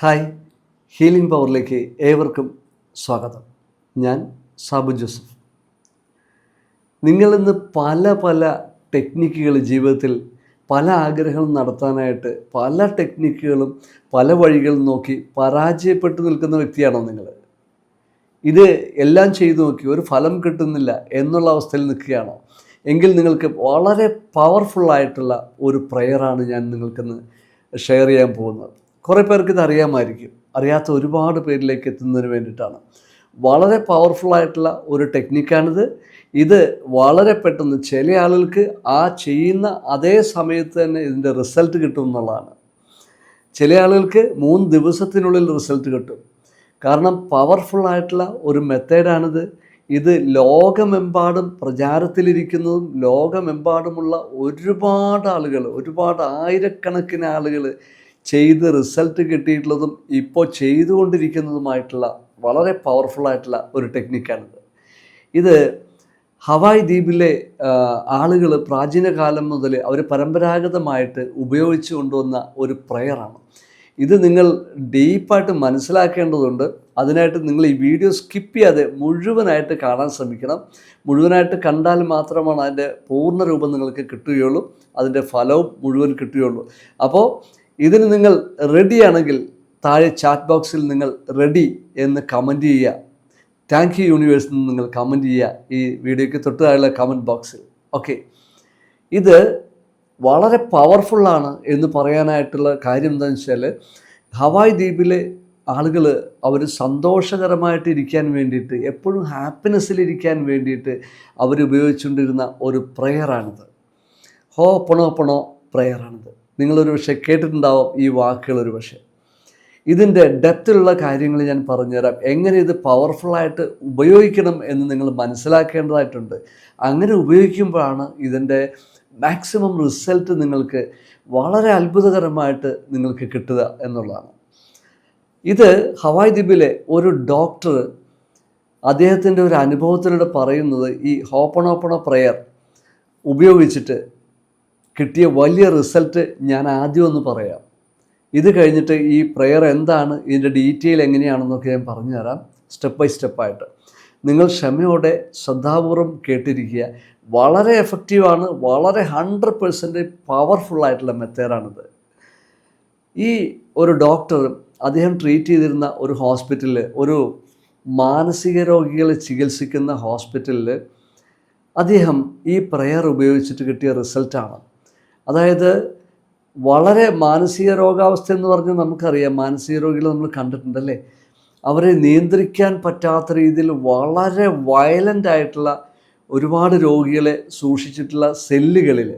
Hi healing പവറിലേക്ക് ഏവർക്കും സ്വാഗതം. ഞാൻ സാബു ജോസഫ്. നിങ്ങളിന്ന് പല പല ടെക്നിക്കുകൾ ജീവിതത്തിൽ പല ആഗ്രഹങ്ങളും നടത്താനായിട്ട് പല ടെക്നിക്കുകളും പല വഴികളും നോക്കി പരാജയപ്പെട്ടു നിൽക്കുന്ന വ്യക്തിയാണോ നിങ്ങൾ? ഇത് എല്ലാം ചെയ്തു നോക്കി ഒരു ഫലം കിട്ടുന്നില്ല എന്നുള്ള അവസ്ഥയിൽ നിൽക്കുകയാണോ? എങ്കിൽ നിങ്ങൾക്ക് വളരെ പവർഫുള്ളായിട്ടുള്ള ഒരു പ്രയറാണ് ഞാൻ നിങ്ങൾക്കിന്ന് ഷെയർ ചെയ്യാൻ പോകുന്നത്. കുറേ പേർക്ക് ഇത് അറിയാമായിരിക്കും. അറിയാത്ത ഒരുപാട് പേരിലേക്ക് എത്തുന്നതിന് വേണ്ടിയിട്ടാണ്. വളരെ പവർഫുള്ളായിട്ടുള്ള ഒരു ടെക്നിക്കാണിത് ഇത് വളരെ പെട്ടെന്ന് ചില ആളുകൾക്ക് ആ ചെയ്യുന്ന അതേ സമയത്ത് തന്നെ ഇതിന്റെ റിസൾട്ട് കിട്ടും എന്നുള്ളതാണ്. ചില ആളുകൾക്ക് മൂന്ന് ദിവസത്തിനുള്ളിൽ റിസൾട്ട് കിട്ടും. കാരണം പവർഫുള്ളായിട്ടുള്ള ഒരു മെത്തേഡാണിത് ഇത് ലോകമെമ്പാടും പ്രചാരത്തിലിരിക്കുന്നതും ലോകമെമ്പാടുമുള്ള ഒരുപാട് ആളുകൾ ഒരുപാട് ആയിരക്കണക്കിന് ആളുകൾ ചെയ്ത് റിസൾട്ട് കിട്ടിയിട്ടുള്ളതും ഇപ്പോൾ ചെയ്തുകൊണ്ടിരിക്കുന്നതുമായിട്ടുള്ള വളരെ പവർഫുള്ളായിട്ടുള്ള ഒരു ടെക്നിക്കാണിത്. ഇത് ഹവായ് ദ്വീപിലെ ആളുകൾ പ്രാചീന കാലം മുതൽ അവർ പരമ്പരാഗതമായിട്ട് ഉപയോഗിച്ചു കൊണ്ടുവന്ന ഒരു പ്രയറാണ്. ഇത് നിങ്ങൾ ഡീപ്പായിട്ട് മനസ്സിലാക്കേണ്ടതുണ്ട്. അതിനായിട്ട് നിങ്ങൾ ഈ വീഡിയോ സ്കിപ്പ് ചെയ്യാതെ മുഴുവനായിട്ട് കാണാൻ ശ്രമിക്കണം. മുഴുവനായിട്ട് കണ്ടാൽ മാത്രമാണ് അതിന്റെ പൂർണ രൂപം നിങ്ങൾക്ക് കിട്ടുകയുള്ളൂ. അതിന്റെ ഫലവും മുഴുവൻ കിട്ടുകയുള്ളൂ. അപ്പോൾ ഇതിന് നിങ്ങൾ റെഡിയാണെങ്കിൽ താഴെ ചാറ്റ് ബോക്സിൽ നിങ്ങൾ റെഡി എന്ന് കമന്റ് ചെയ്യുക. താങ്ക് യു യൂണിവേഴ്സിൽ നിന്ന് നിങ്ങൾ കമന്റ് ചെയ്യുക ഈ വീഡിയോയ്ക്ക് തൊട്ട് താഴെയുള്ള കമന്റ് ബോക്സിൽ ഓക്കെ ഇത് വളരെ പവർഫുള്ളാണ് എന്ന് പറയാനായിട്ടുള്ള കാര്യം എന്താണെന്ന് വെച്ചാൽ ഹവായ് ദ്വീപിലെ ആളുകൾ അവർ സന്തോഷകരമായിട്ട് ഇരിക്കാൻ വേണ്ടിയിട്ട് എപ്പോഴും ഹാപ്പിനെസ്സിലിരിക്കാൻ വേണ്ടിയിട്ട് അവരുപയോഗിച്ചുകൊണ്ടിരുന്ന ഒരു പ്രെയറാണിത് ഹോ പണോ പണോ പ്രയറാണിത് നിങ്ങളൊരു പക്ഷേ കേട്ടിട്ടുണ്ടാവും ഈ വാക്കുകൾ ഒരു പക്ഷേ ഇതിന്റെ ഡെപ്തിലുള്ള കാര്യങ്ങൾ ഞാൻ പറഞ്ഞുതരാം. എങ്ങനെ ഇത് പവർഫുള്ളായിട്ട് ഉപയോഗിക്കണം എന്ന് നിങ്ങൾ മനസ്സിലാക്കേണ്ടതായിട്ടുണ്ട്. അങ്ങനെ ഉപയോഗിക്കുമ്പോഴാണ് ഇതിന്റെ മാക്സിമം റിസൾട്ട് നിങ്ങൾക്ക് വളരെ അത്ഭുതകരമായിട്ട് നിങ്ങൾക്ക് കിട്ടുക എന്നുള്ളതാണ്. ഇത് ഹവായ് ദ്വീപിലെ ഒരു ഡോക്ടർ അദ്ദേഹത്തിന്റെ ഒരു അനുഭവത്തിലൂടെ പറയുന്നത് ഈ ഹോപ്പണോപ്പണോ പ്രെയർ ഉപയോഗിച്ചിട്ട് കിട്ടിയ വലിയ റിസൾട്ട് ഞാൻ ആദ്യം ഒന്ന് പറയാം. ഇത് കഴിഞ്ഞിട്ട് ഈ പ്രെയർ എന്താണ് ഇതിന്റെ ഡീറ്റെയിൽ എങ്ങനെയാണെന്നൊക്കെ ഞാൻ പറഞ്ഞു തരാം സ്റ്റെപ്പ് ബൈ സ്റ്റെപ്പായിട്ട് നിങ്ങൾ ക്ഷമയോടെ ശ്രദ്ധാപൂർവം കേട്ടിരിക്കുക. വളരെ എഫക്റ്റീവാണ് വളരെ ഹൺഡ്രഡ് പെർസെന്റ് പവർഫുള്ളായിട്ടുള്ള മെത്തേഡാണിത് ഈ ഒരു ഡോക്ടർ അദ്ദേഹം ട്രീറ്റ് ചെയ്തിരുന്ന ഒരു ഹോസ്പിറ്റലിൽ ഒരു മാനസിക രോഗികളെ ചികിത്സിക്കുന്ന ഹോസ്പിറ്റലിൽ അദ്ദേഹം ഈ പ്രെയർ ഉപയോഗിച്ചിട്ട് കിട്ടിയ റിസൾട്ടാണ് അതായത് വളരെ മാനസിക രോഗാവസ്ഥ എന്ന് പറഞ്ഞാൽ നമുക്കറിയാം. മാനസിക രോഗികളെ നമ്മൾ കണ്ടിട്ടുണ്ടല്ലേ അവരെ നിയന്ത്രിക്കാൻ പറ്റാത്ത രീതിയിൽ വളരെ വയലന്റ് ആയിട്ടുള്ള ഒരുപാട് രോഗികളെ സൂക്ഷിച്ചിട്ടുള്ള സെല്ലുകളിൽ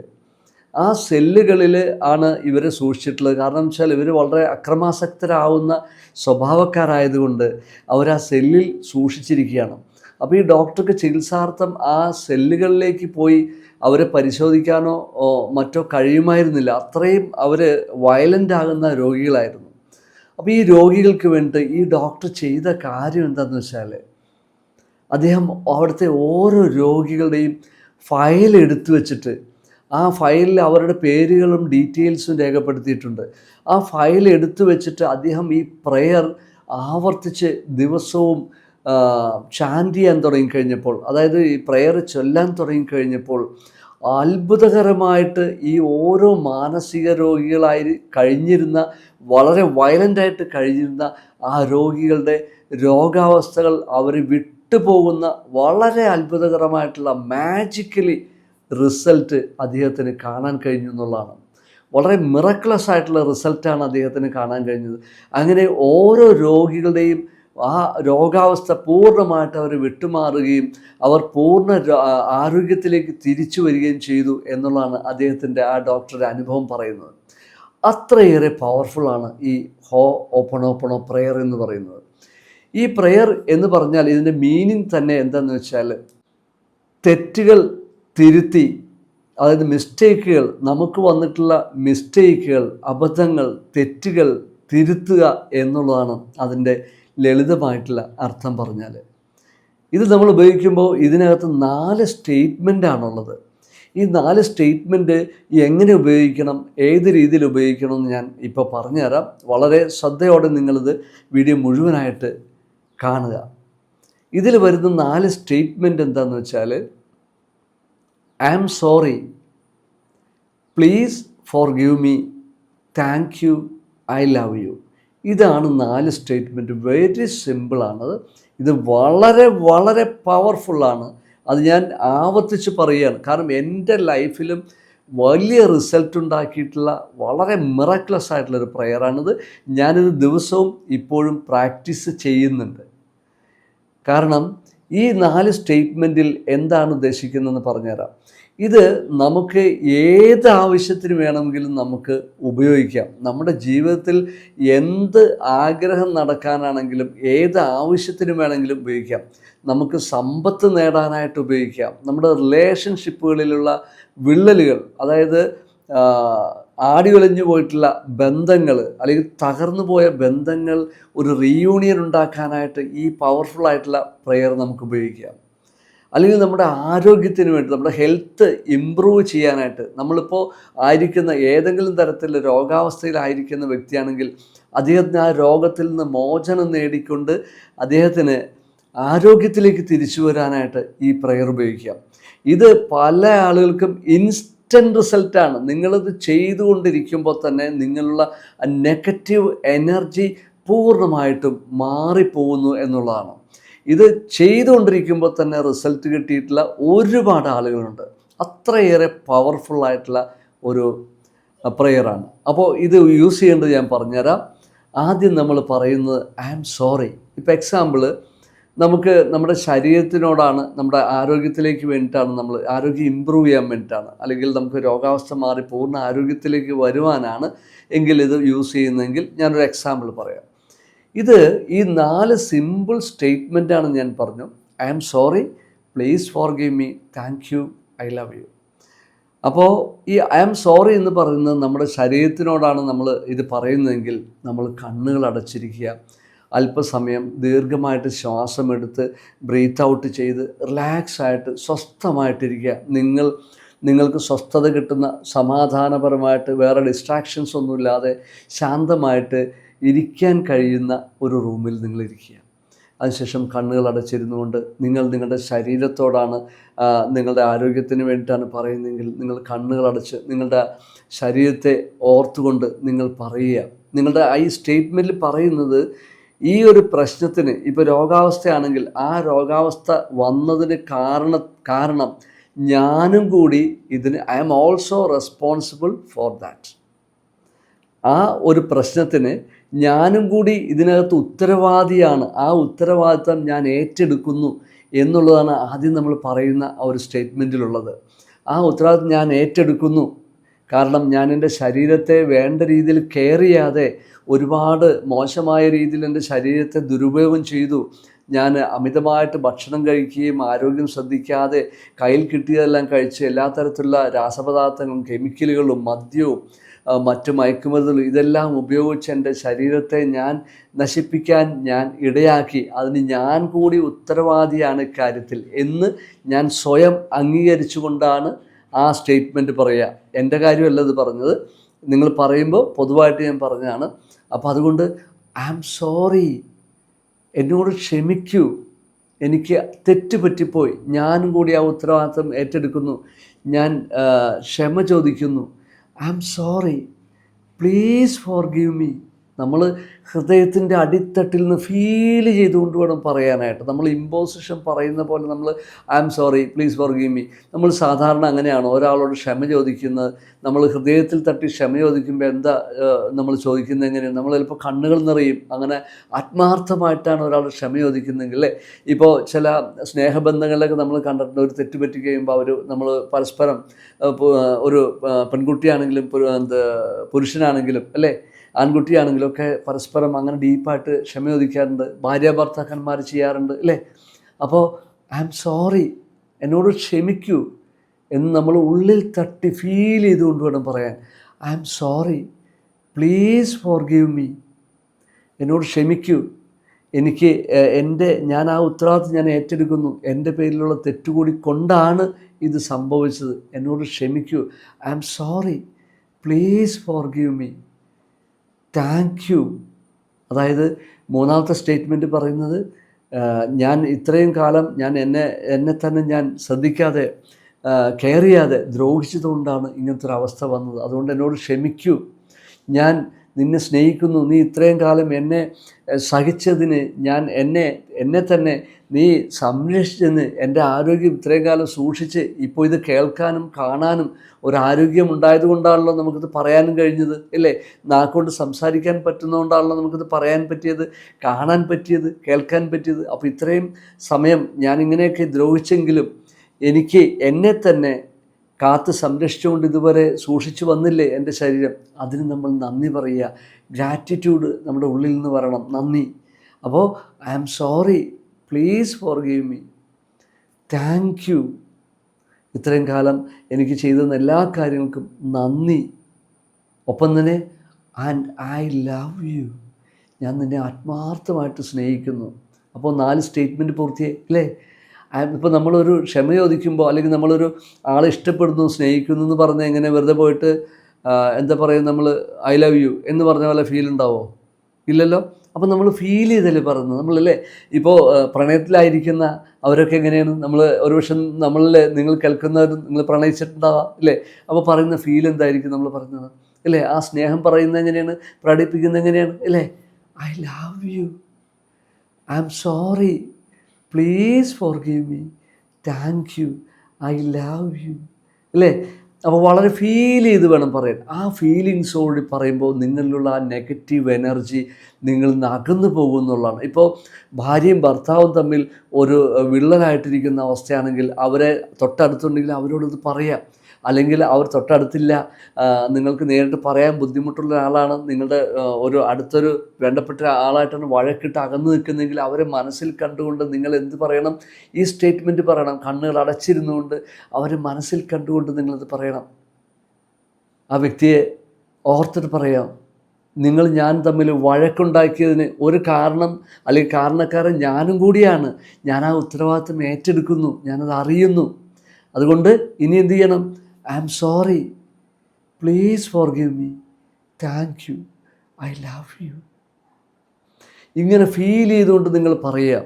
ആ സെല്ലുകളിൽ ആണ് ഇവരെ സൂക്ഷിച്ചിട്ടുള്ളത്. കാരണം വെച്ചാൽ ഇവർ വളരെ അക്രമാസക്തരാവുന്ന സ്വഭാവക്കാരായതുകൊണ്ട് അവർ ആ സെല്ലിൽ സൂക്ഷിച്ചിരിക്കുകയാണ്. അപ്പോൾ ഈ ഡോക്ടർക്ക് ചികിത്സാർത്ഥം ആ സെല്ലുകളിലേക്ക് പോയി അവരെ പരിശോധിക്കാനോ മറ്റോ കഴിയുമായിരുന്നില്ല. അത്രയും അവർ വയലന്റ് ആകുന്ന രോഗികളായിരുന്നു. അപ്പോൾ ഈ രോഗികൾക്ക് വേണ്ടി ഈ ഡോക്ടർ ചെയ്ത കാര്യം എന്താണെന്ന് വെച്ചാൽ അദ്ദേഹം അവിടുത്തെ ഓരോ രോഗികളുടെയും ഫയൽ എടുത്തു വെച്ചിട്ട് ആ ഫയലിൽ അവരുടെ പേരുകളും ഡീറ്റെയിൽസും രേഖപ്പെടുത്തിയിട്ടുണ്ട്. ആ ഫയൽ എടുത്തു വെച്ചിട്ട് അദ്ദേഹം ഈ പ്രെയർ ആവർത്തിച്ച് ദിവസവും ചാന്റ് ചെയ്യാൻ തുടങ്ങിക്കഴിഞ്ഞപ്പോൾ അതായത് ഈ പ്രെയർ ചൊല്ലാൻ തുടങ്ങിക്കഴിഞ്ഞപ്പോൾ അത്ഭുതകരമായിട്ട് ഈ ഓരോ മാനസിക രോഗികളായി കഴിഞ്ഞിരുന്ന വളരെ വയലന്റായിട്ട് കഴിഞ്ഞിരുന്ന ആ രോഗികളുടെ രോഗാവസ്ഥകൾ അവർ വിട്ടുപോകുന്ന വളരെ അത്ഭുതകരമായിട്ടുള്ള മാജിക്കലി റിസൾട്ട് അദ്ദേഹത്തിന് കാണാൻ കഴിഞ്ഞു എന്നുള്ളതാണ്. വളരെ മിറക്ലസ് ആയിട്ടുള്ള റിസൾട്ടാണ് അദ്ദേഹത്തിന് കാണാൻ കഴിഞ്ഞത്. അങ്ങനെ ഓരോ രോഗികളുടെയും ആ രോഗാവസ്ഥ പൂർണമായിട്ട് അവർ വിട്ടുമാറുകയും അവർ പൂർണ ആരോഗ്യത്തിലേക്ക് തിരിച്ചു വരികയും ചെയ്തു എന്നുള്ളതാണ് അദ്ദേഹത്തിന്റെ ആ ഡോക്ടറുടെ അനുഭവം പറയുന്നത്. അത്രയേറെ പവർഫുള്ളാണ് ഈ ഹോ ഓപ്പൺ ഓപ്പണോ പ്രെയർ എന്ന് പറയുന്നത്. ഈ പ്രെയർ എന്ന് പറഞ്ഞാൽ ഇതിന്റെ മീനിങ് തന്നെ എന്താണെന്ന് വെച്ചാൽ തെറ്റുകൾ തിരുത്തി അതായത് മിസ്റ്റേക്കുകൾ നമുക്ക് വന്നിട്ടുള്ള മിസ്റ്റേക്കുകൾ അബദ്ധങ്ങൾ തെറ്റുകൾ തിരുത്തുക എന്നുള്ളതാണ് അതിന്റെ ലളിതമായിട്ടുള്ള അർത്ഥം പറഞ്ഞാൽ ഇത് നമ്മൾ ഉപയോഗിക്കുമ്പോൾ ഇതിനകത്ത് നാല് സ്റ്റേറ്റ്മെന്റ് ആണുള്ളത്. ഈ നാല് സ്റ്റേറ്റ്മെന്റ് എങ്ങനെ ഉപയോഗിക്കണം ഏത് രീതിയിൽ ഉപയോഗിക്കണം എന്ന് ഞാൻ ഇപ്പോൾ പറഞ്ഞുതരാം. വളരെ ശ്രദ്ധയോടെ നിങ്ങളിത് വീഡിയോ മുഴുവനായിട്ട് കാണുക. ഇതിൽ വരുന്ന നാല് സ്റ്റേറ്റ്മെന്റ് എന്താണെന്ന് വെച്ചാൽ I am sorry please forgive me thank you I love you ഇതാണ് നാല് സ്റ്റേറ്റ്മെന്റ്. വെരി സിമ്പിളാണ് ഇത് വളരെ വളരെ പവർഫുള്ളാണ് അത് ഞാൻ ആവർത്തിച്ച് പറയുകയാണ്. കാരണം എന്റെ ലൈഫിലും വലിയ റിസൾട്ട് ഉണ്ടാക്കിയിട്ടുള്ള വളരെ മിറക്ലസ് ആയിട്ടുള്ളൊരു പ്രെയറാണിത് ഞാനിത് ദിവസവും ഇപ്പോഴും പ്രാക്ടീസ് ചെയ്യുന്നുണ്ട്. കാരണം ഈ നാല് സ്റ്റേറ്റ്മെന്റിൽ എന്താണ് ഉദ്ദേശിക്കുന്നതെന്ന് പറഞ്ഞുതരാം. ഇത് നമുക്ക് ഏത് ആവശ്യത്തിന് വേണമെങ്കിലും നമുക്ക് ഉപയോഗിക്കാം. നമ്മുടെ ജീവിതത്തിൽ എന്ത് ആഗ്രഹം നടക്കാനാണെങ്കിലും ഏത് ആവശ്യത്തിന് വേണമെങ്കിലും ഉപയോഗിക്കാം. നമുക്ക് സമ്പത്ത് നേടാനായിട്ട് ഉപയോഗിക്കാം. നമ്മുടെ റിലേഷൻഷിപ്പുകളിലുള്ള വിള്ളലുകൾ അതായത് ആടി ഒലഞ്ഞു പോയിട്ടുള്ള ബന്ധങ്ങൾ അല്ലെങ്കിൽ തകർന്നു പോയ ബന്ധങ്ങൾ ഒരു റീയൂണിയൻ ഉണ്ടാക്കാനായിട്ട് ഈ പവർഫുൾ ആയിട്ടുള്ള പ്രെയർ നമുക്ക് ഉപയോഗിക്കാം. അല്ലെങ്കിൽ നമ്മുടെ ആരോഗ്യത്തിന് വേണ്ടി നമ്മുടെ ഹെൽത്ത് ഇമ്പ്രൂവ് ചെയ്യാനായിട്ട് നമ്മളിപ്പോൾ ആയിരിക്കുന്ന ഏതെങ്കിലും തരത്തിലുള്ള രോഗാവസ്ഥയിലായിരിക്കുന്ന വ്യക്തിയാണെങ്കിൽ അദ്ദേഹത്തിന് ആ രോഗത്തിൽ നിന്ന് മോചനം നേടിക്കൊണ്ട് അദ്ദേഹത്തിന് ആരോഗ്യത്തിലേക്ക് തിരിച്ചു വരാനായിട്ട് ഈ പ്രെയർ ഉപയോഗിക്കാം. ഇത് പല ആളുകൾക്കും ഇൻസ്റ്റന്റ് റിസൾട്ടാണ്. നിങ്ങളിത് ചെയ്തുകൊണ്ടിരിക്കുമ്പോൾ തന്നെ നിങ്ങളുള്ള നെഗറ്റീവ് എനർജി പൂർണമായിട്ടും മാറിപ്പോകുന്നു എന്നുള്ളതാണ്. ഇത് ചെയ്തുകൊണ്ടിരിക്കുമ്പോൾ തന്നെ റിസൾട്ട് കിട്ടിയിട്ടുള്ള ഒരുപാട് ആളുകളുണ്ട്. അത്രയേറെ പവർഫുൾ ആയിട്ടുള്ള ഒരു പ്രെയറാണ് അപ്പോൾ ഇത് യൂസ് ചെയ്യേണ്ടത് ഞാൻ പറഞ്ഞുതരാം. ആദ്യം നമ്മൾ പറയുന്നത് ഐ ആം സോറി ഇപ്പോൾ എക്സാമ്പിൾ നമുക്ക് നമ്മുടെ ശരീരത്തിനോടാണ് നമ്മുടെ ആരോഗ്യത്തിലേക്ക് വേണ്ടിയിട്ടാണ് നമ്മൾ ആരോഗ്യം ഇമ്പ്രൂവ് ചെയ്യാൻ വേണ്ടിയിട്ടാണ് അല്ലെങ്കിൽ നമുക്ക് രോഗാവസ്ഥ മാറി പൂർണ ആരോഗ്യത്തിലേക്ക് വരുവാനാണ് എങ്കിൽ ഇത് യൂസ് ചെയ്യുന്നതെങ്കിൽ ഞാനൊരു എക്സാമ്പിൾ പറയാം. ഇത് ഈ നാല് സിമ്പിൾ സ്റ്റേറ്റ്മെന്റാണ് ഞാൻ പറഞ്ഞു. I am sorry please forgive me thank you I love you അപ്പോൾ ഈ ഐ ആം സോറി എന്ന് പറയുന്നത് നമ്മുടെ ശരീരത്തിനോടാണ് നമ്മൾ ഇത് പറയുന്നതെങ്കിൽ നമ്മൾ കണ്ണുകൾ അടച്ചിരിക്കുക അല്പസമയം ദീർഘമായിട്ട് ശ്വാസമെടുത്ത് ബ്രീത്ത് ഔട്ട് ചെയ്ത് റിലാക്സ് ആയിട്ട് സ്വസ്ഥമായിട്ടിരിക്കുക. നിങ്ങൾ നിങ്ങൾക്ക് സ്വസ്ഥത കിട്ടുന്ന സമാധാനപരമായിട്ട് വേറെ ഡിസ്ട്രാക്ഷൻസ് ഒന്നുമില്ലാതെ ശാന്തമായിട്ട് ഇരിക്കാൻ കഴിയുന്ന ഒരു റൂമിൽ നിങ്ങൾ ഇരിക്കുക. അതിനുശേഷം കണ്ണുകൾ അടച്ചിരുന്നുകൊണ്ട് നിങ്ങൾ നിങ്ങളുടെ ശരീരത്തോടാണ് നിങ്ങളുടെ ആരോഗ്യത്തിന് വേണ്ടിയിട്ടാണ് പറയുന്നതെങ്കിൽ നിങ്ങൾ കണ്ണുകൾ അടച്ച് നിങ്ങളുടെ ശരീരത്തെ ഓർത്തുകൊണ്ട് നിങ്ങൾ പറയുക. നിങ്ങളുടെ ഈ സ്റ്റേറ്റ്മെന്റിൽ പറയുന്നത് ഈ ഒരു പ്രശ്നത്തിന് ഇപ്പോൾ രോഗാവസ്ഥയാണെങ്കിൽ ആ രോഗാവസ്ഥ വന്നതിന് കാരണ കാരണം ഞാനും കൂടി ഇതിന് I'm also responsible for that ആ ഒരു പ്രശ്നത്തിന് ഞാനും കൂടി ഇതിനകത്ത് ഉത്തരവാദിയാണ്. ആ ഉത്തരവാദിത്തം ഞാൻ ഏറ്റെടുക്കുന്നു എന്നുള്ളതാണ് ആദ്യം നമ്മൾ പറയുന്ന ആ ഒരു സ്റ്റേറ്റ്മെന്റിലുള്ളത് ആ ഉത്തരവാദിത്തം ഞാൻ ഏറ്റെടുക്കുന്നു. കാരണം ഞാൻ എന്റെ ശരീരത്തെ വേണ്ട രീതിയിൽ കെയർ ചെയ്യാതെ ഒരുപാട് മോശമായ രീതിയിൽ എന്റെ ശരീരത്തെ ദുരുപയോഗം ചെയ്തു. ഞാൻ അമിതമായിട്ട് ഭക്ഷണം കഴിക്കുകയും ആരോഗ്യം ശ്രദ്ധിക്കാതെ കയ്യിൽ കിട്ടിയതെല്ലാം കഴിച്ച് എല്ലാ തരത്തിലുള്ള രാസപദാർത്ഥങ്ങളും കെമിക്കലുകളും മദ്യവും മറ്റു മയക്കുമരുന്നുകളും ഇതെല്ലാം ഉപയോഗിച്ച് എന്റെ ശരീരത്തെ ഞാൻ നശിപ്പിക്കാൻ ഞാൻ ഇടയാക്കി. അതിന് ഞാൻ കൂടി ഉത്തരവാദിയാണ് ഇക്കാര്യത്തിൽ എന്ന് ഞാൻ സ്വയം അംഗീകരിച്ചുകൊണ്ടാണ് ആ സ്റ്റേറ്റ്മെന്റ് പറയുക. എന്റെ കാര്യമല്ല ഇത് പറഞ്ഞത്. നിങ്ങൾ പറയുമ്പോൾ പൊതുവായിട്ട് ഞാൻ പറഞ്ഞതാണ്. അപ്പോൾ അതുകൊണ്ട് ഐ ആം സോറി എന്നോട് ക്ഷമിക്കൂ. എനിക്ക് തെറ്റ് പറ്റിപ്പോയി. ഞാനും കൂടി ആ ഉത്തരവാദിത്വം ഏറ്റെടുക്കുന്നു. ഞാൻ ക്ഷമ ചോദിക്കുന്നു. I am sorry please forgive me നമ്മൾ ഹൃദയത്തിന്റെ അടിത്തട്ടിൽ നിന്ന് ഫീൽ ചെയ്തുകൊണ്ട് വേണം പറയാനായിട്ട്. നമ്മൾ ഇമ്പോസിഷൻ പറയുന്ന പോലെ നമ്മൾ I am sorry please forgive me നമ്മൾ സാധാരണ അങ്ങനെയാണ്. ഒരാളോട് ക്ഷമ ചോദിക്കുന്നത് നമ്മൾ ഹൃദയത്തിൽ തട്ടി ക്ഷമ ചോദിക്കുമ്പോൾ എന്താ നമ്മൾ ചോദിക്കുന്നത് എങ്ങനെയാണ്? നമ്മൾ ചിലപ്പോൾ കണ്ണുകൾ നിറയും. അങ്ങനെ ആത്മാർത്ഥമായിട്ടാണ് ഒരാൾ ക്ഷമ ചോദിക്കുന്നതെങ്കിൽ അല്ലേ? ഇപ്പോൾ ചില സ്നേഹബന്ധങ്ങളിലൊക്കെ നമ്മൾ കണ്ടിട്ടുണ്ട്. ഒരു തെറ്റ് പറ്റി കഴിയുമ്പോൾ അവർ നമ്മൾ പരസ്പരം ഒരു പെൺകുട്ടിയാണെങ്കിലും എന്ത് പുരുഷനാണെങ്കിലും അല്ലേ? ആൺകുട്ടിയാണെങ്കിലും ഒക്കെ പരസ്പരം അങ്ങനെ ഡീപ്പായിട്ട് ക്ഷമ ചോദിക്കാറുണ്ട് ഭാര്യ ഭർത്താക്കന്മാർ ചെയ്യാറുണ്ട് അല്ലേ? അപ്പോൾ ഐ ആം സോറി എന്നോട് ക്ഷമിക്കൂ എന്ന് നമ്മൾ ഉള്ളിൽ തട്ടി ഫീൽ ചെയ്തുകൊണ്ട് വേണം പറയാൻ. I am sorry please forgive me. എന്നോട് ക്ഷമിക്കൂ. എനിക്ക് എന്റെ ഞാൻ ആ ഉത്തരവാദിത്വം ഞാൻ ഏറ്റെടുക്കുന്നു. എന്റെ പേരിലുള്ള തെറ്റുകൂടി കൊണ്ടാണ് ഇത് സംഭവിച്ചത്. എന്നോട് ക്ഷമിക്കൂ. I am sorry please forgive me. Thank you. അതായത് മൂന്നാമത്തെ സ്റ്റേറ്റ്മെന്റ് പറയുന്നത് ഞാൻ ഇത്രയും കാലം ഞാൻ എന്നെ എന്നെ തന്നെ ഞാൻ ശ്രദ്ധിക്കാതെ കെയർ ചെയ്യാതെ ദ്രോഹിച്ചതുകൊണ്ടാണ് ഇങ്ങനത്തെ ഒരു അവസ്ഥ വന്നത്. അതുകൊണ്ട് എന്നോട് ക്ഷമിക്കൂ. ഞാൻ നിന്നെ സ്നേഹിക്കുന്നു. നീ ഇത്രയും കാലം എന്നെ സഹിച്ചതിന് ഞാൻ എന്നെ എന്നെ തന്നെ നീ സംരക്ഷിച്ചതിന് എന്റെ ആരോഗ്യം ഇത്രയും കാലം സൂക്ഷിച്ച് ഇപ്പോൾ ഇത് കേൾക്കാനും കാണാനും ഒരു ആരോഗ്യം ഉണ്ടായതുകൊണ്ടാണല്ലോ നമുക്കിത് പറയാനും കഴിഞ്ഞത് ഇല്ലേ? നാക്കൊണ്ട് സംസാരിക്കാൻ പറ്റുന്നതുകൊണ്ടാണല്ലോ നമുക്കിത് പറയാൻ പറ്റിയത് കാണാൻ പറ്റിയത് കേൾക്കാൻ പറ്റിയത്. അപ്പോൾ ഇത്രയും സമയം ഞാനിങ്ങനെയൊക്കെ ദ്രോഹിച്ചെങ്കിലും എനിക്ക് എന്നെ തന്നെ കാത്ത് സംരക്ഷിച്ചുകൊണ്ട് ഇതുവരെ സൂക്ഷിച്ചു വന്നില്ലേ എന്റെ ശരീരം? അതിന് നമ്മൾ നന്ദി പറയുക. ഗ്രാറ്റിറ്റ്യൂഡ് നമ്മുടെ ഉള്ളിൽ നിന്ന് വരണം. നന്ദി. അപ്പോൾ I am sorry please forgive me thank you ഇത്രയും കാലം എനിക്ക് ചെയ്തെന്ന എല്ലാ കാര്യങ്ങൾക്കും നന്ദി. ഒപ്പം തന്നെ ആൻഡ് ഐ ലവ് യു ഞാൻ നിന്നെ ആത്മാർത്ഥമായിട്ട് സ്നേഹിക്കുന്നു. അപ്പോൾ നാല് സ്റ്റേറ്റ്മെന്റ് പൂർത്തിയായി. അല്ലേ? ഇപ്പോൾ നമ്മളൊരു ക്ഷമ ചോദിക്കുമ്പോൾ അല്ലെങ്കിൽ നമ്മളൊരു ആളെ ഇഷ്ടപ്പെടുന്നു സ്നേഹിക്കുന്നു എന്ന് പറഞ്ഞാൽ എങ്ങനെ വെറുതെ പോയിട്ട് എന്താ പറയുക നമ്മൾ ഐ ലവ് യു എന്ന് പറഞ്ഞ പോലെ ഫീൽ ഉണ്ടാവോ? ഇല്ലല്ലോ? അപ്പം നമ്മൾ ഫീൽ ചെയ്തല്ലേ പറയുന്നത്? നമ്മളല്ലേ ഇപ്പോൾ പ്രണയത്തിലായിരിക്കുന്ന അവരൊക്കെ എങ്ങനെയാണ്? നമ്മൾ ഒരു പക്ഷെ നമ്മളിൽ നിങ്ങൾ കേൾക്കുന്നവർ നിങ്ങൾ പ്രണയിച്ചിട്ടുണ്ടാവാം ഇല്ലേ അപ്പോൾ പറയുന്ന ഫീൽ എന്തായിരിക്കും നമ്മൾ പറയുന്നത്? ഇല്ലേ ആ സ്നേഹം പറയുന്നത് എങ്ങനെയാണ്? പ്രകടിപ്പിക്കുന്നത് എങ്ങനെയാണ്? ഇല്ലേ I love you. I am sorry. Please forgive me thank you I love you അല്ലേ? അപ്പോൾ വളരെ ഫീൽ ചെയ്ത് വേണം പറയാൻ. ആ ഫീലിങ്സോട് പറയുമ്പോൾ നിങ്ങളിലുള്ള ആ നെഗറ്റീവ് എനർജി നിങ്ങളിൽ നിന്ന് അകന്നു പോകുന്നുള്ളതാണ് ഇപ്പോൾ ഭാര്യയും ഭർത്താവും തമ്മിൽ ഒരു വിള്ളലായിട്ടിരിക്കുന്ന അവസ്ഥയാണെങ്കിൽ അവരെ തൊട്ടടുത്തുണ്ടെങ്കിൽ അവരോടത് പറയാം. അല്ലെങ്കിൽ അവർ തൊട്ടടുത്തില്ല നിങ്ങൾക്ക് നേരിട്ട് പറയാൻ ബുദ്ധിമുട്ടുള്ള ഒരാളാണ് നിങ്ങളുടെ ഒരു അടുത്തൊരു വേണ്ടപ്പെട്ട ആളായിട്ടാണ് വഴക്കിട്ട് അകന്നു നിൽക്കുന്നെങ്കിൽ അവരെ മനസ്സിൽ കണ്ടുകൊണ്ട് നിങ്ങൾ എന്ത് പറയണം? ഈ സ്റ്റേറ്റ്മെന്റ് പറയണം. കണ്ണുകൾ അടച്ചിരുന്നുകൊണ്ട് അവരെ മനസ്സിൽ കണ്ടുകൊണ്ട് നിങ്ങളത് പറയണം. ആ വ്യക്തിയെ ഓർത്തിട്ട് പറയാം. നിങ്ങൾ ഞാൻ തമ്മിൽ വഴക്കുണ്ടാക്കിയതിന് ഒരു കാരണം അല്ലെങ്കിൽ കാരണക്കാരൻ ഞാനും കൂടിയാണ്. ഞാൻ ആ ഉത്തരവാദിത്വം ഏറ്റെടുക്കുന്നു. ഞാനത് അറിയുന്നു. അതുകൊണ്ട് ഇനി എന്ത് ചെയ്യണം? I am sorry please forgive me thank you I love you ഇങ്ങനെ ഫീൽ ചെയ്തുകൊണ്ട് നിങ്ങൾ പറയുക.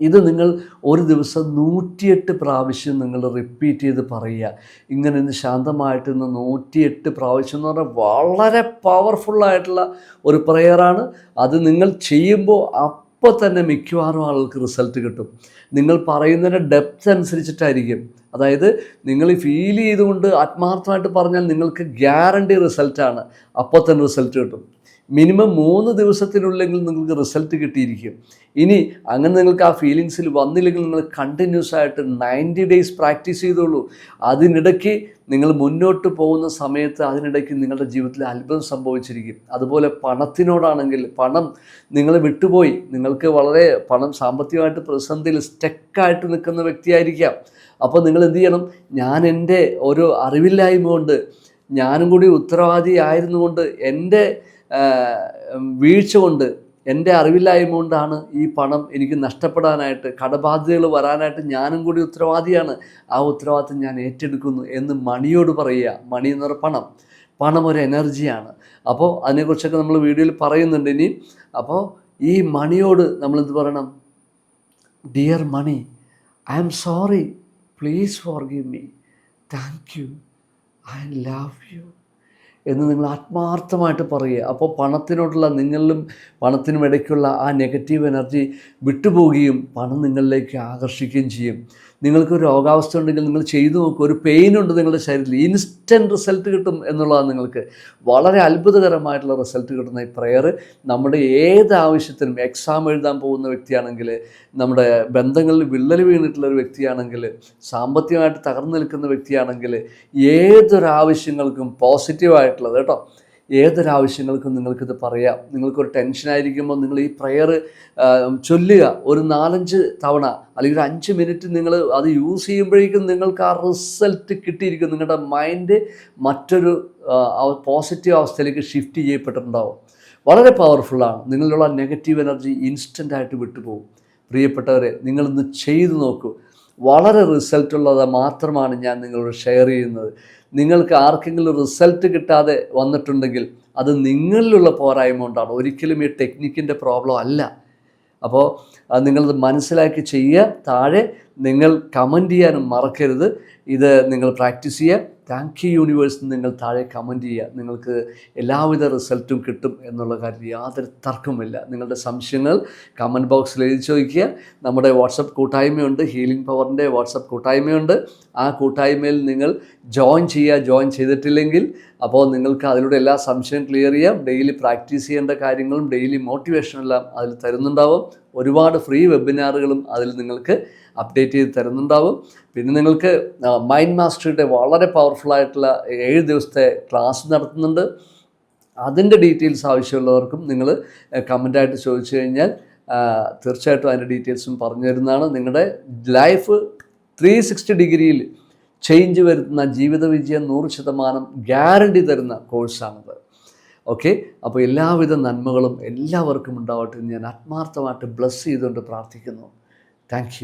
ഇത് നിങ്ങൾ ഒരു ദിവസം നൂറ്റിയെട്ട് പ്രാവശ്യം നിങ്ങൾ റിപ്പീറ്റ് ചെയ്ത് പറയുക. ഇങ്ങനെ ഇന്ന് ശാന്തമായിട്ട് ഇന്ന് നൂറ്റിയെട്ട് പ്രാവശ്യം എന്ന് പറഞ്ഞാൽ വളരെ പവർഫുള്ളായിട്ടുള്ള ഒരു പ്രെയറാണ് അത് നിങ്ങൾ ചെയ്യുമ്പോൾ അപ്പോൾ തന്നെ മിക്കവാറും ആളുകൾക്ക് റിസൾട്ട് കിട്ടും. നിങ്ങൾ പറയുന്നതിന്റെ ഡെപ്ത് അനുസരിച്ചിട്ടായിരിക്കും. അതായത് നിങ്ങൾ ഫീൽ ചെയ്തുകൊണ്ട് ആത്മാർത്ഥമായിട്ട് പറഞ്ഞാൽ നിങ്ങൾക്ക് ഗ്യാരണ്ടി റിസൾട്ടാണ് അപ്പോൾ തന്നെ റിസൾട്ട് കിട്ടും. മിനിമം മൂന്ന് ദിവസത്തിനുള്ളിൽ നിങ്ങൾക്ക് റിസൾട്ട് കിട്ടിയിരിക്കും. ഇനി അങ്ങനെ നിങ്ങൾക്ക് ആ ഫീലിങ്സിൽ വന്നില്ലെങ്കിൽ നിങ്ങൾ കണ്ടിന്യൂസ് ആയിട്ട് നയന്റി ഡേയ്സ് പ്രാക്ടീസ് ചെയ്തോളൂ. അതിനിടയ്ക്ക് നിങ്ങൾ മുന്നോട്ട് പോകുന്ന സമയത്ത് അതിനിടയ്ക്ക് നിങ്ങളുടെ ജീവിതത്തിൽ അത്ഭുതം സംഭവിച്ചിരിക്കും. അതുപോലെ പണത്തിനോടാണെങ്കിൽ പണം നിങ്ങൾ വിട്ടുപോയി. നിങ്ങൾക്ക് വളരെ പണം സാമ്പത്തികമായിട്ട് പ്രതിസന്ധിയിൽ സ്റ്റക്കായിട്ട് നിൽക്കുന്ന വ്യക്തിയായിരിക്കാം. അപ്പോൾ നിങ്ങൾ എന്ത് ചെയ്യണം? ഞാൻ എന്റെ ഒരു അറിവില്ലായ്മ കൊണ്ട് ഞാനും കൂടി ഉത്തരവാദി ആയിരുന്നുകൊണ്ട് എന്റെ വീഴ്ച കൊണ്ട് എന്റെ അറിവില്ലായ്മ കൊണ്ടാണ് ഈ പണം എനിക്ക് നഷ്ടപ്പെടാനായിട്ട് കടബാധ്യതകൾ വരാനായിട്ട് ഞാനും കൂടി ഉത്തരവാദിയാണ്. ആ ഉത്തരവാദിത്തം ഞാൻ ഏറ്റെടുക്കുന്നു എന്ന് മണിയോട് പറയുക. മണി എന്ന് പറഞ്ഞ പണം. പണം ഒരു എനർജിയാണ് അപ്പോൾ അതിനെക്കുറിച്ചൊക്കെ നമ്മൾ വീഡിയോയിൽ പറയുന്നുണ്ട് ഇനി. അപ്പോൾ ഈ മണിയോട് നമ്മൾ എന്ത് പറയണം? Dear money I am sorry please forgive me thank you I love you എന്ന് നിങ്ങൾ ആത്മാർത്ഥമായിട്ട് പറയുക. അപ്പോൾ പണത്തിനോടുള്ള നിങ്ങളിലും പണത്തിനും ഇടയ്ക്കുള്ള ആ നെഗറ്റീവ് എനർജി വിട്ടുപോകുകയും പണം നിങ്ങളിലേക്ക് ആകർഷിക്കുകയും ചെയ്യും. നിങ്ങൾക്ക് ഒരു രോഗാവസ്ഥ ഉണ്ടെങ്കിൽ നിങ്ങൾ ചെയ്തു നോക്കുക. ഒരു പെയിൻ ഉണ്ട് നിങ്ങളുടെ ശരീരത്തിൽ. ഇൻസ്റ്റന്റ് റിസൾട്ട് കിട്ടും എന്നുള്ളതാണ് നിങ്ങൾക്ക്. വളരെ അത്ഭുതകരമായിട്ടുള്ള റിസൾട്ട് കിട്ടുന്ന ഈ പ്രെയർ നമ്മുടെ ഏത് ആവശ്യത്തിനും എക്സാം എഴുതാൻ പോകുന്ന വ്യക്തിയാണെങ്കിൽ നമ്മുടെ ബന്ധങ്ങളിൽ വിള്ളൽ വീണിട്ടുള്ള ഒരു വ്യക്തിയാണെങ്കിൽ സാമ്പത്തികമായിട്ട് തകർന്നു നിൽക്കുന്ന വ്യക്തിയാണെങ്കിൽ ഏതൊരാവശ്യങ്ങൾക്കും പോസിറ്റീവായിട്ടുള്ളത് കേട്ടോ. ഏതൊരാവശ്യങ്ങൾക്കും നിങ്ങൾക്കിത് പറയാം. നിങ്ങൾക്കൊരു ടെൻഷനായിരിക്കുമ്പോൾ നിങ്ങൾ ഈ പ്രെയർ ചൊല്ലുക. ഒരു നാലഞ്ച് തവണ അല്ലെങ്കിൽ ഒരു അഞ്ച് മിനിറ്റ് നിങ്ങൾ അത് യൂസ് ചെയ്യുമ്പോഴേക്കും നിങ്ങൾക്ക് ആ റിസൾട്ട് കിട്ടിയിരിക്കും. നിങ്ങളുടെ മൈൻഡ് മറ്റൊരു പോസിറ്റീവ് അവസ്ഥയിലേക്ക് ഷിഫ്റ്റ് ചെയ്യപ്പെട്ടിട്ടുണ്ടാവും. വളരെ പവർഫുള്ളാണ് നിങ്ങളിലുള്ള നെഗറ്റീവ് എനർജി ഇൻസ്റ്റന്റായിട്ട് വിട്ടുപോകും. പ്രിയപ്പെട്ടവരെ നിങ്ങളിന്ന് ചെയ്തു നോക്കൂ. വളരെ റിസൾട്ടുള്ളത് മാത്രമാണ് ഞാൻ നിങ്ങളോട് ഷെയർ ചെയ്യുന്നത്. നിങ്ങൾക്ക് ആർക്കെങ്കിലും റിസൾട്ട് കിട്ടാതെ വന്നിട്ടുണ്ടെങ്കിൽ അത് നിങ്ങളിലുള്ള പോരായ്മ കൊണ്ടാണ്. ഒരിക്കലും ഈ ടെക്നിക്കിന്റെ പ്രോബ്ലം അല്ല. അപ്പോൾ നിങ്ങളത് മനസ്സിലാക്കി ചെയ്യുക. താഴെ നിങ്ങൾ കമന്റ് ചെയ്യാനും മറക്കരുത്. ഇത് നിങ്ങൾ പ്രാക്ടീസ് ചെയ്യുക. താങ്ക് യു യൂണിവേഴ്സ് നിങ്ങൾ താഴെ കമന്റ് ചെയ്യുക. നിങ്ങൾക്ക് എല്ലാവിധ റിസൾട്ടും കിട്ടും എന്നുള്ള കാര്യത്തിൽ യാതൊരു തർക്കമില്ല നിങ്ങളുടെ സംശയങ്ങൾ കമന്റ് ബോക്സിൽ എഴുതി ചോദിക്കുക. നമ്മുടെ വാട്സപ്പ് കൂട്ടായ്മയുണ്ട്. ഹീലിംഗ് പവറിന്റെ വാട്സപ്പ് കൂട്ടായ്മയുണ്ട്. ആ കൂട്ടായ്മയിൽ നിങ്ങൾ ജോയിൻ ചെയ്യുക. ജോയിൻ ചെയ്തിട്ടില്ലെങ്കിൽ അപ്പോൾ നിങ്ങൾക്ക് അതിലൂടെ എല്ലാ സംശയം ക്ലിയർ ചെയ്യാം. ഡെയിലി പ്രാക്ടീസ് ചെയ്യേണ്ട കാര്യങ്ങളും ഡെയിലി മോട്ടിവേഷനെല്ലാം അതിൽ തരുന്നുണ്ടാവും. ഒരുപാട് ഫ്രീ വെബിനാറുകളും അതിൽ നിങ്ങൾക്ക് അപ്ഡേറ്റ് ചെയ്ത് തരുന്നുണ്ടാവും. പിന്നെ നിങ്ങൾക്ക് മൈൻഡ് മാസ്റ്ററിയുടെ വളരെ പവർഫുൾ ആയിട്ടുള്ള ഏഴ് ദിവസത്തെ ക്ലാസ് നടത്തുന്നുണ്ട്. അതിന്റെ ഡീറ്റെയിൽസ് ആവശ്യമുള്ളവർക്കും നിങ്ങൾ കമന്റായിട്ട് ചോദിച്ചു കഴിഞ്ഞാൽ തീർച്ചയായിട്ടും അതിന്റെ ഡീറ്റെയിൽസും പറഞ്ഞു തരുന്നതാണ്. നിങ്ങളുടെ ലൈഫ് ത്രീ സിക്സ്റ്റി ഡിഗ്രിയിൽ ചേഞ്ച് വരുത്തുന്ന ജീവിത വിജയം നൂറ് ശതമാനം ഗ്യാരണ്ടി തരുന്ന കോഴ്സാണത് ഓക്കെ അപ്പോൾ എല്ലാവിധ നന്മകളും എല്ലാവർക്കും ഉണ്ടാവട്ടെ എന്ന് ഞാൻ ആത്മാർത്ഥമായിട്ട് ബ്ലസ് ചെയ്തുകൊണ്ട് പ്രാർത്ഥിക്കുന്നു. താങ്ക്